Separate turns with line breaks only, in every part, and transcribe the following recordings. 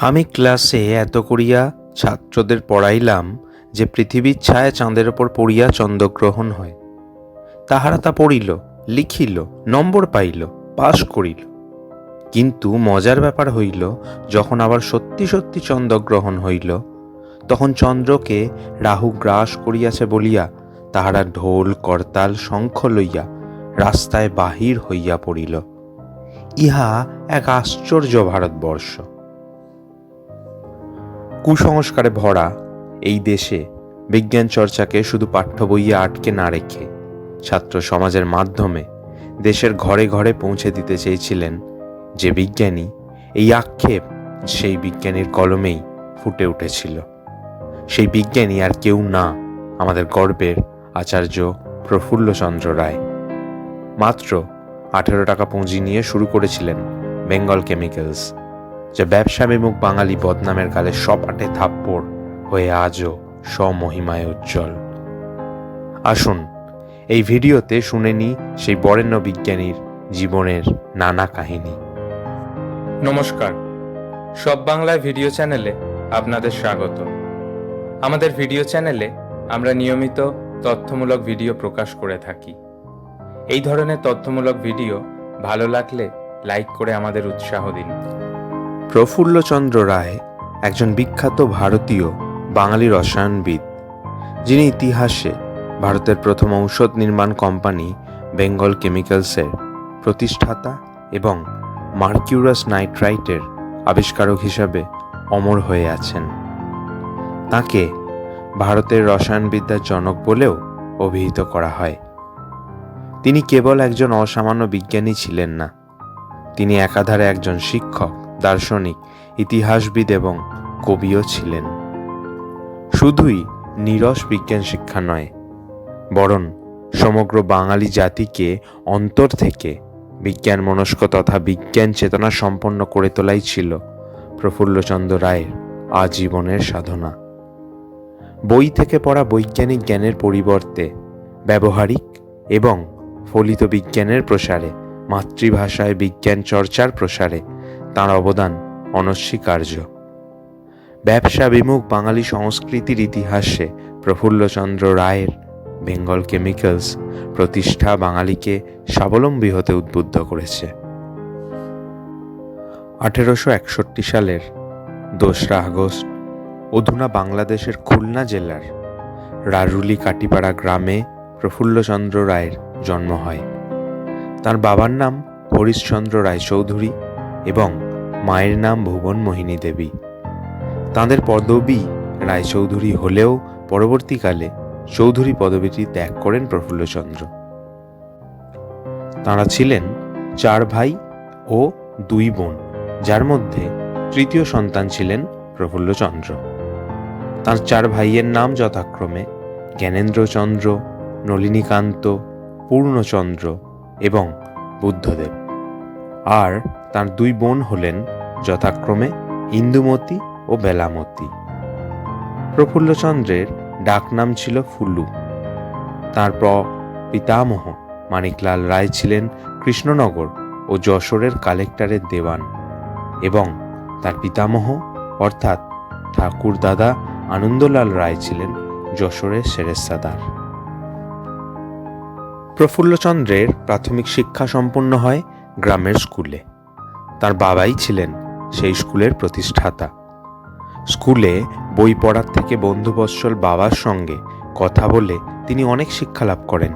আমি ক্লাসে এত করিয়া ছাত্রদের পড়াইলাম যে পৃথিবীর ছায়া চাঁদের ওপর পড়িয়া চন্দ্রগ্রহণ হয়। তাহারা তা পড়িল, লিখিল, নম্বর পাইল, পাশ করিল। কিন্তু মজার ব্যাপার হইল, যখন আবার সত্যি সত্যি চন্দ্রগ্রহণ হইল, তখন চন্দ্রকে রাহু গ্রাস করিয়াছে বলিয়া তাহারা ঢোল, করতাল, শঙ্খ লইয়া রাস্তায় বাহির হইয়া পড়িল। ইহা এক আশ্চর্য ভারতবর্ষ। কুসংস্কারে ভরা এই দেশে বিজ্ঞান চর্চাকে শুধু পাঠ্য বইয়ে আটকে না রেখে ছাত্র সমাজের মাধ্যমে দেশের ঘরে ঘরে পৌঁছে দিতে চেয়েছিলেন যে বিজ্ঞানী, এই আক্ষেপ সেই বিজ্ঞানীর কলমেই ফুটে উঠেছিল। সেই বিজ্ঞানী আর কেউ না আমাদের গর্বের আচার্য প্রফুল্লচন্দ্র রায়। মাত্র আঠেরো টাকা পুঁজি নিয়ে শুরু করেছিলেন বেঙ্গল কেমিক্যালস। যা ব্যবসা বিমুখ বাঙালি বদনামের কালে সপাটে থাপ্পড় হয়ে আজও স্বমহিমায় উজ্জ্বল। আসুন, এই ভিডিওতে শুনে নি সেই বরেণ্য বিজ্ঞানীর জীবনের নানা কাহিনী।
নমস্কার, সব বাংলায় ভিডিও চ্যানেলে আপনাদের স্বাগত। আমাদের ভিডিও চ্যানেলে আমরা নিয়মিত তথ্যমূলক ভিডিও প্রকাশ করে থাকি। এই ধরনের তথ্যমূলক ভিডিও ভালো লাগলে লাইক করে আমাদের উৎসাহ দিন।
প্রফুল্লচন্দ্র রায় একজন বিখ্যাত ভারতীয় বাঙালি রসায়নবিদ, যিনি ইতিহাসে ভারতের প্রথম ঔষধ নির্মাণ কোম্পানি বেঙ্গল কেমিক্যালসের প্রতিষ্ঠাতা এবং মার্কিউরাস নাইট্রাইটের আবিষ্কারক হিসাবে অমর হয়ে আছেন। তাকে ভারতের রসায়নবিদ্যার জনক বলেও অভিহিত করা হয়। তিনি কেবল একজন অসামান্য বিজ্ঞানী ছিলেন না, তিনি একাধারে একজন শিক্ষক দার্শনিক, ইতিহাসবিদ এবং কবিও ছিলেন। শুধুই নিরস বিজ্ঞান শিক্ষা নয়, বরং সমগ্র বাঙালি জাতিকে অন্তর থেকে বিজ্ঞান মনস্ক তথা বিজ্ঞান চেতনা সম্পন্ন করে তোলাই ছিল প্রফুল্লচন্দ্র রায়ের আজীবনের সাধনা। বই থেকে পড়া বৈজ্ঞানিক জ্ঞানের পরিবর্তে ব্যবহারিক এবং ফলিত বিজ্ঞানের প্রসারে, মাতৃভাষায় বিজ্ঞান চর্চার প্রসারে তাঁর অবদান অনস্বীকার্য। ব্যবসা বিমুখ বাঙালি সংস্কৃতির ইতিহাসে প্রফুল্লচন্দ্র রায়ের বেঙ্গল কেমিক্যালস প্রতিষ্ঠা বাঙালিকে স্বাবলম্বী হতে উদ্বুদ্ধ করেছে। আঠেরোশো একষট্টি সালের দোসরা আগস্ট অধুনা বাংলাদেশের খুলনা জেলার রারুলি কাটিপাড়া গ্রামে প্রফুল্লচন্দ্র রায়ের জন্ম হয়। তার বাবার নাম হরিশচন্দ্র রায়চৌধুরী। এবং মায়ের নাম ভুবন মোহিনী দেবী। তাঁদের পদবী রায়চৌধুরী হলেও পরবর্তীকালে চৌধুরী পদবীটি ত্যাগ করেন প্রফুল্লচন্দ্র। তাঁরা ছিলেন চার ভাই ও দুই বোন, যার মধ্যে তৃতীয় সন্তান ছিলেন প্রফুল্লচন্দ্র। তার চার ভাইয়ের নাম যথাক্রমে জ্ঞানেন্দ্রচন্দ্র, নলিনীকান্ত, পূর্ণচন্দ্র এবং বুদ্ধদেব। আর তার দুই বোন হলেন যথাক্রমে ইন্দুমতি ও বেলামতি। প্রফুল্লচন্দ্রের ডাকনাম ছিল ফুল্লু। তার পিতামহ মানিকলাল রায় ছিলেন কৃষ্ণনগর ও যশোরের কালেক্টরের দেওয়ান এবং তার পিতামহ অর্থাৎ ঠাকুর দাদা আনন্দলাল রায় ছিলেন যশোরের সেরেস্তাদার। প্রফুল্লচন্দ্রের প্রাথমিক শিক্ষা সম্পন্ন হয় গ্রামের স্কুলে। বাবাই ছিলেন সেই স্কুলের প্রতিষ্ঠাতা। স্কুলে বই পড়ার থেকে বন্ধুবৎসল বাবার সঙ্গে কথা বলে তিনি অনেক শিক্ষা লাভ করেন।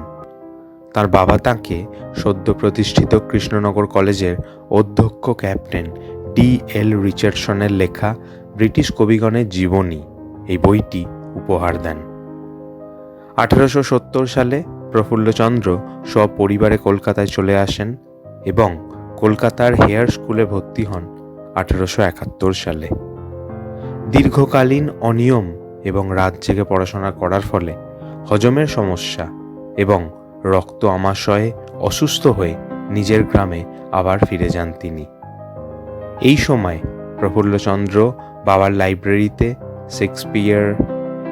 তার বাবা তাঁকে সদ্য প্রতিষ্ঠিত কৃষ্ণনগর কলেজের অধ্যক্ষ ক্যাপ্টেন ডি এল রিচার্ডসনের লেখা ব্রিটিশ কবিগণের জীবনী এই বইটি উপহার দেন। আঠারোশো সত্তর সালে প্রফুল্লচন্দ্র সপরিবারে কলকাতায় চলে আসেন এবং কলকাতার হেয়ার স্কুলে ভর্তি হন আঠারোশো একাত্তর সালে। দীর্ঘকালীন অনিয়ম এবং রাত জেগে পড়াশোনা করার ফলে হজমের সমস্যা এবং রক্ত আমাশয়ে অসুস্থ হয়ে নিজের গ্রামে আবার ফিরে যান তিনি। এই সময় প্রফুল্লচন্দ্র বাবার লাইব্রেরিতে Shakespeare,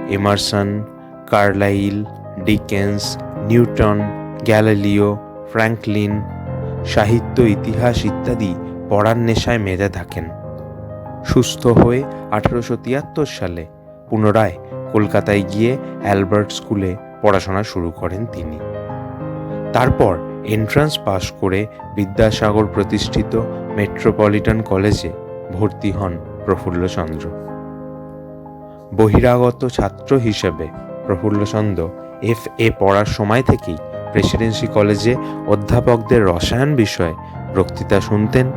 Emerson, Carlyle, Dickens, Newton, Galileo, Franklin সাহিত্য, ইতিহাস ইত্যাদি পড়ার নেশায় মেতে থাকেন। সুস্থ হয়ে আঠারোশো তিয়াত্তর সালে পুনরায় কলকাতায় গিয়ে অ্যালবার্ট স্কুলে পড়াশোনা শুরু করেন তিনি। তারপর এন্ট্রান্স পাশ করে বিদ্যাসাগর প্রতিষ্ঠিত মেট্রোপলিটন কলেজে ভর্তি হন প্রফুল্লচন্দ্র। বহিরাগত ছাত্র হিসেবে প্রফুল্লচন্দ্র এফ এ পড়ার সময় থেকেই প্রেসিডেন্সি কলেজে অধ্যাপকদের রসায়ন বিষয়ে বক্তৃতা শুনতেন।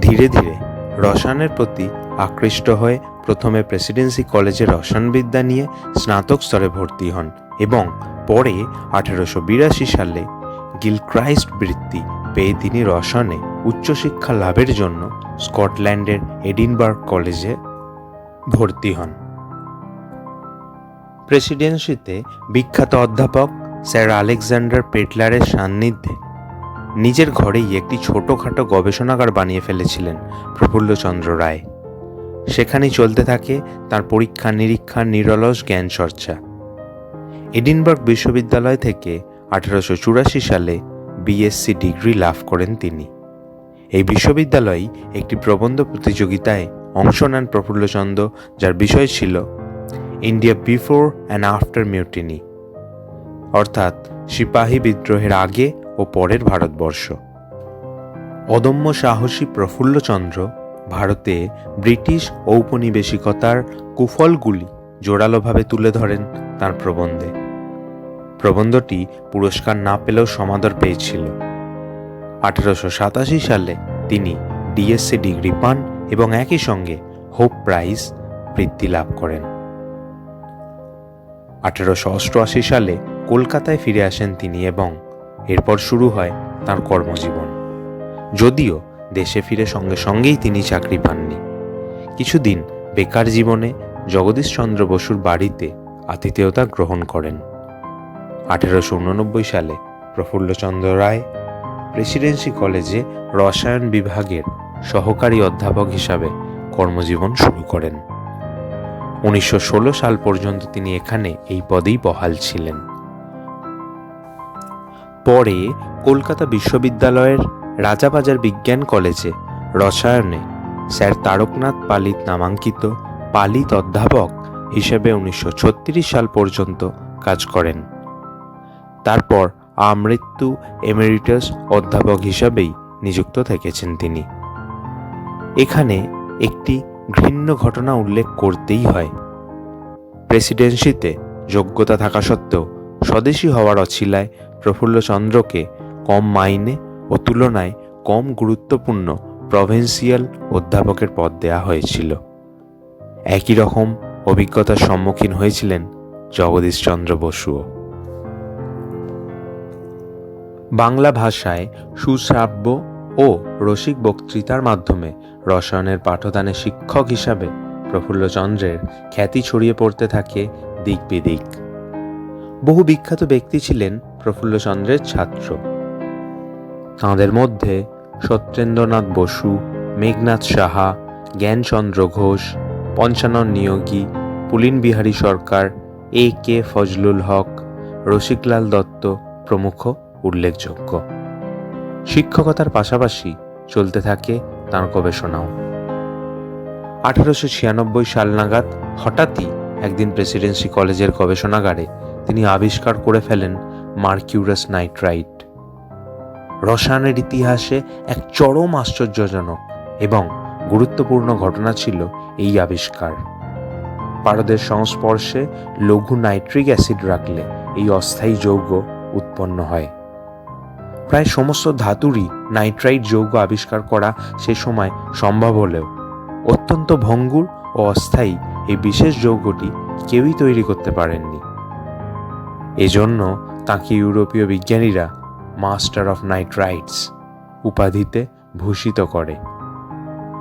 ধীরে ধীরে রসায়নের প্রতি আকৃষ্ট হয়ে প্রথমে প্রেসিডেন্সি কলেজে রসায়নবিদ্যা নিয়ে স্নাতক স্তরে ভর্তি হন এবং পরে আঠারোশো বিরাশি সালে গিলক্রাইস্ট বৃত্তি পেয়ে তিনি রসায়নে উচ্চশিক্ষা লাভের জন্য স্কটল্যান্ডের এডিনবার্গ কলেজে ভর্তি হন। প্রেসিডেন্সিতে বিখ্যাত অধ্যাপক স্যার আলেকজান্ডার পেটলারের সান্নিধ্যে নিজের ঘরেই একটি ছোটোখাটো গবেষণাগার বানিয়ে ফেলেছিলেন প্রফুল্লচন্দ্র রায়। সেখানেই চলতে থাকে তার পরীক্ষা নিরীক্ষা নিরলস জ্ঞান চর্চা। এডিনবার্গ বিশ্ববিদ্যালয় থেকে আঠারোশো চুরাশি সালে বিএসসি ডিগ্রি লাভ করেন তিনি। এই বিশ্ববিদ্যালয়েই একটি প্রবন্ধ প্রতিযোগিতায় অংশ নেন প্রফুল্লচন্দ্র, যার বিষয় ছিল India before and after mutiny. অর্থাৎ সিপাহী বিদ্রোহের আগে ও পরের ভারতবর্ষ। অদম্য সাহসী প্রফুল্লচন্দ্র ভারতে ব্রিটিশ ঔপনিবেশিকতার কুফলগুলি জোরালোভাবে তুলে ধরেন তার প্রবন্ধে। প্রবন্ধটি পুরস্কার না পেলেও সমাদর পেয়েছিল। আঠারোশো সাতাশি সালে তিনি ডিএসসি ডিগ্রি পান এবং একই সঙ্গে হোপ প্রাইজ বৃত্তি লাভ করেন। আঠারোশো অষ্টআশি সালে কলকাতায় ফিরে আসেন তিনি এবং এরপর শুরু হয় তার কর্মজীবন। যদিও দেশে ফিরে সঙ্গে সঙ্গেই তিনি চাকরি পাননি। কিছুদিন বেকার জীবনে জগদীশচন্দ্র বসুর বাড়িতে আতিথেয়তা গ্রহণ করেন। আঠেরোশো উননব্বই সালে প্রফুল্লচন্দ্র রায় প্রেসিডেন্সি কলেজে রসায়ন বিভাগের সহকারী অধ্যাপক হিসাবে কর্মজীবন শুরু করেন। উনিশশো ষোলো সাল পর্যন্ত তিনি এখানে এই পদেই বহাল ছিলেন। পরে কলকাতা বিশ্ববিদ্যালয়ের রাজাবাজার বিজ্ঞান কলেজে রসায়নে স্যার তারকনাথ পালিত নামাঙ্কিত পালিত অধ্যাপক হিসেবে উনিশশো ছত্রিশ সাল পর্যন্ত কাজ করেন। তারপর আমৃত্যু এমেরিটাস অধ্যাপক হিসাবেই নিযুক্ত থেকেছেন তিনি। এখানে একটি ঘৃণ্য ঘটনা উল্লেখ করতেই হয়। প্রেসিডেন্সিতে যোগ্যতা থাকা সত্ত্বেও স্বদেশী হওয়ার অছিলায় প্রফুল্লচন্দ্রকে কম মাইনে ও তুলনায় কম গুরুত্বপূর্ণ প্রভিন্সিয়াল অধ্যাপকের পদ দেয়া হয়েছিল। একই রকম অভিজ্ঞতার সম্মুখীন হয়েছিলেন জগদীশচন্দ্র বসুও। বাংলা ভাষায় সুশ্রাব্য ও রসিক বক্তৃতার মাধ্যমে রসায়নের পাঠদানে শিক্ষক হিসাবে প্রফুল্লচন্দ্রের খ্যাতি ছড়িয়ে পড়তে থাকে দিক বিদিক। বহু বিখ্যাত ব্যক্তি ছিলেন প্রফুল্লচন্দ্রের ছাত্র। তাঁদের মধ্যে সত্যেন্দ্রনাথ বসু, মেঘনাথ সাহা, জ্ঞানচন্দ্র ঘোষ, পঞ্চানন নিয়োগী, পুলিন বিহারী সরকার, এ কে ফজলুল হক, রসিকলাল দত্ত প্রমুখ উল্লেখযোগ্য। শিক্ষকতার পাশাপাশি চলতে থাকে তাঁর গবেষণাও। আঠারোশো ছিয়ানব্বই সাল নাগাদ হঠাৎই একদিন প্রেসিডেন্সি কলেজের গবেষণাগারে তিনি আবিষ্কার করে ফেলেন মার্কিউরাস নাইট্রাইট। রসায়নের ইতিহাসে এক চরম আশ্চর্যজনক এবং গুরুত্বপূর্ণ ঘটনা ছিল এই আবিষ্কার। পারদের সংস্পর্শে লঘু নাইট্রিক অ্যাসিড রাখলে এই অস্থায়ী যৌগ উৎপন্ন হয়। প্রায় সমস্ত ধাতুরই নাইট্রাইট যৌগ আবিষ্কার করা সে সময় সম্ভব হলেও অত্যন্ত ভঙ্গুর ও অস্থায়ী এই বিশেষ যৌগটি কেউই তৈরি করতে পারেননি। এজন্য তাকে ইউরোপীয় বিজ্ঞানীরা মাস্টার অফ নাইট রাইটস উপাধিতে ভূষিত করে।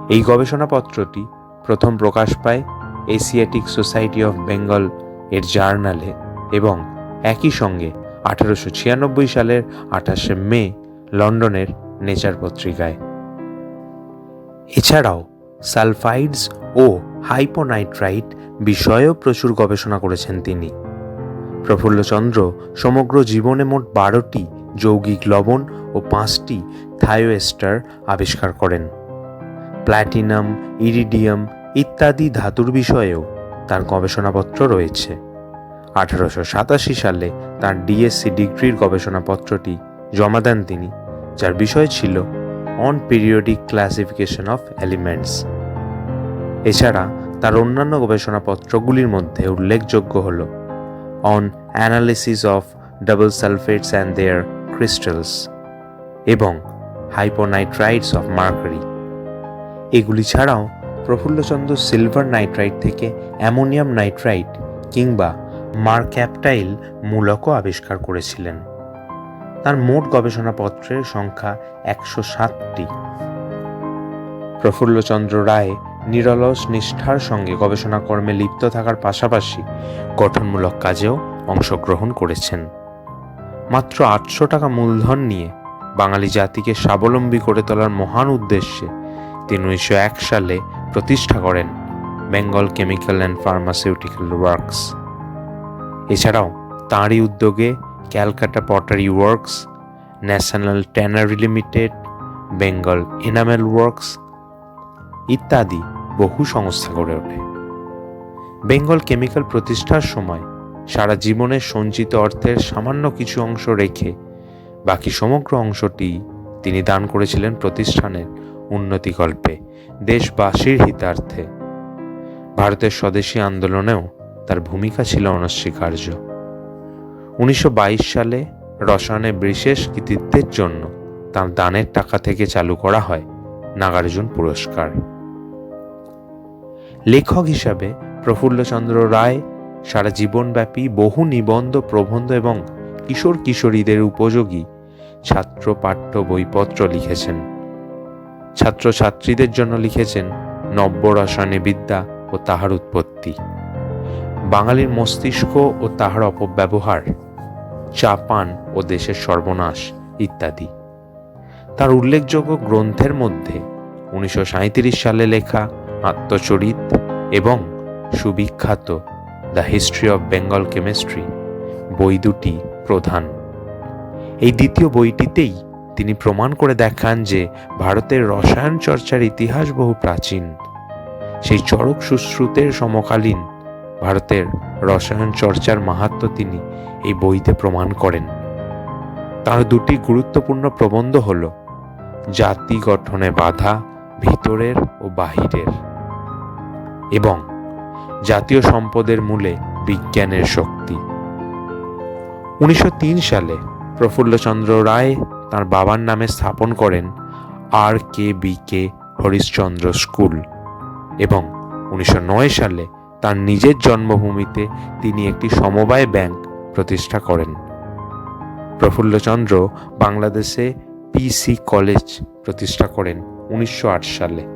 এই গবেষণাপত্রটি প্রথম প্রকাশ পায় এশিয়াটিক সোসাইটি অফ বেঙ্গল এর জার্নালে এবং একই সঙ্গে আঠারোশো ছিয়ানব্বই সালের আঠাশে মে লন্ডনের নেচার পত্রিকায়। এছাড়াও সালফাইডস ও হাইপোনাইট্রাইট বিষয়েও প্রচুর গবেষণা করেছেন তিনি। প্রফুল্লচন্দ্র, সমগ্র জীবনে মোট বারোটি যৌগিক লবণ ও পাঁচটি থায়োএস্টার আবিষ্কার করেন। প্ল্যাটিনাম, ইরিডিয়াম ইত্যাদি ধাতুর বিষয়েও তার গবেষণাপত্র রয়েছে। আঠারোশো সাতাশি সালে তার ডিএসসি ডিগ্রির গবেষণাপত্রটি জমা দেন তিনি, যার বিষয় ছিল on periodic classification of elements এছাড়া তার অন্যান্য গবেষণাপত্রগুলির মধ্যে উল্লেখযোগ্য হল on analysis of double sulphates and their crystals এবং হাইপোনাইট্রাইটস অফ মার্কারি এগুলি ছাড়াও প্রফুল্লচন্দ্র সিলভার নাইট্রাইট থেকে অ্যামোনিয়াম নাইট্রাইট কিংবা মারক্যাপটাইল মূলকও আবিষ্কার করেছিলেন। তার মোট গবেষণাপত্রের সংখ্যা একশো সাতটি। প্রফুল্লচন্দ্র রায় নিরলস নিষ্ঠার সঙ্গে গবেষণা কর্মে লিপ্ত থাকার পাশাপাশি গঠনমূলক কাজেও অংশগ্রহণ করেছেন। মাত্র আটশো টাকা মূলধন নিয়ে বাঙালি জাতিকে স্বাবলম্বী করে তোলার মহান উদ্দেশ্যে তিনি উনিশশো এক সালে প্রতিষ্ঠা করেন Bengal chemical and pharmaceutical works. এছাড়াও তাঁরই উদ্যোগে Calcutta pottery works, national tannery limited, Bengal enamel works ইত্যাদি বহু সংস্থা গড়ে ওঠে। বেঙ্গল কেমিক্যাল প্রতিষ্ঠার সময় সারা জীবনের সঞ্চিত অর্থের সামান্য কিছু অংশ রেখে বাকি সমগ্র অংশটি তিনি দান করেছিলেন প্রতিষ্ঠানের উন্নতিকল্পে দেশবাসীর হিতার্থে। ভারতের স্বদেশী আন্দোলনেও তার ভূমিকা ছিল অনস্বীকার্য। উনিশশো বাইশ সালে রসায়নে বিশেষ কৃতিত্বের জন্য তার দানের টাকা থেকে চালু করা হয় নাগার্জুন পুরস্কার। লেখক হিসাবে প্রফুল্লচন্দ্র রায় সারা জীবনব্যাপী বহু নিবন্ধ, প্রবন্ধ এবং কিশোর কিশোরীদের উপযোগী ছাত্র পাঠ্য বইপত্র লিখেছেন। ছাত্রছাত্রীদের জন্য লিখেছেন নব্য রসায়নে বিদ্যা ও তাহার উৎপত্তি। বাঙালির মস্তিষ্ক ও তাহার অপব্যবহার চা পান ও দেশের সর্বনাশ ইত্যাদি। তার উল্লেখযোগ্য গ্রন্থের মধ্যে উনিশশো সাঁইত্রিশ সালে লেখা আত্মচরিত এবং সুবিখ্যাত the history of Bengal chemistry, বই দুটি প্রধান। এই দ্বিতীয় বইটিতেই তিনি প্রমাণ করে দেখান যে ভারতের রসায়ন চর্চার ইতিহাস বহু প্রাচীন। সেই চরক সুশ্রুতের সমকালীন ভারতের রসায়ন চর্চার মাহাত্ম তিনি এই বইতে প্রমাণ করেন। তার দুটি গুরুত্বপূর্ণ প্রবন্ধ হল, জাতি গঠনে বাধা, ভিতরের ও বাহিরের। এবং জাতীয় সম্পদের মূলে বিজ্ঞানের শক্তি। উনিশশো তিন সালে প্রফুল্লচন্দ্র রায় তার বাবার নামে স্থাপন করেন R K B K Harishchandra school এবং উনিশশো নয় সালে তার নিজের জন্মভূমিতে তিনি একটি সমবায় ব্যাংক প্রতিষ্ঠা করেন। প্রফুল্লচন্দ্র বাংলাদেশে পিসি কলেজ প্রতিষ্ঠা করেন উনিশশো আট সালে।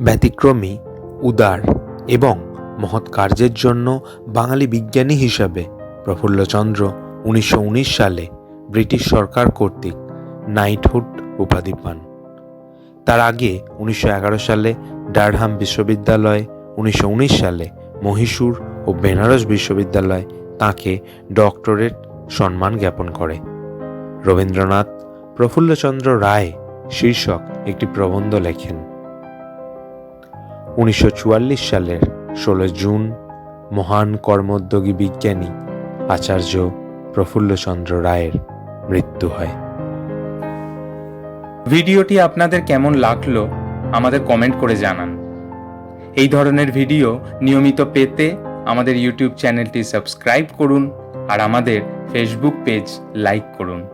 ব্যতিক্রমী, উদার এবং মহৎ কার্যের জন্য বাঙালি বিজ্ঞানী হিসাবে প্রফুল্লচন্দ্র উনিশশো উনিশ সালে ব্রিটিশ সরকার কর্তৃক নাইটহুড উপাধি পান। তার আগে উনিশশো এগারো সালে ডারহাম বিশ্ববিদ্যালয়, উনিশশো উনিশ সালে মহীশূর ও বেনারস বিশ্ববিদ্যালয় তাকে ডক্টরেট সম্মান জ্ঞাপন করে। রবীন্দ্রনাথ প্রফুল্লচন্দ্র রায় শীর্ষক একটি প্রবন্ধ লেখেন। উনিশশো চুয়াল্লিশ সালের ষোলো জুন মহান কর্মোদ্যোগী বিজ্ঞানী আচার্য প্রফুল্লচন্দ্র রায়ের মৃত্যু হয়।
ভিডিওটি আপনাদের কেমন লাগল আমাদের কমেন্ট করে জানান। এই ধরনের ভিডিও নিয়মিত পেতে আমাদের ইউটিউব চ্যানেলটি সাবস্ক্রাইব করুন আর আমাদের ফেসবুক পেজ লাইক করুন।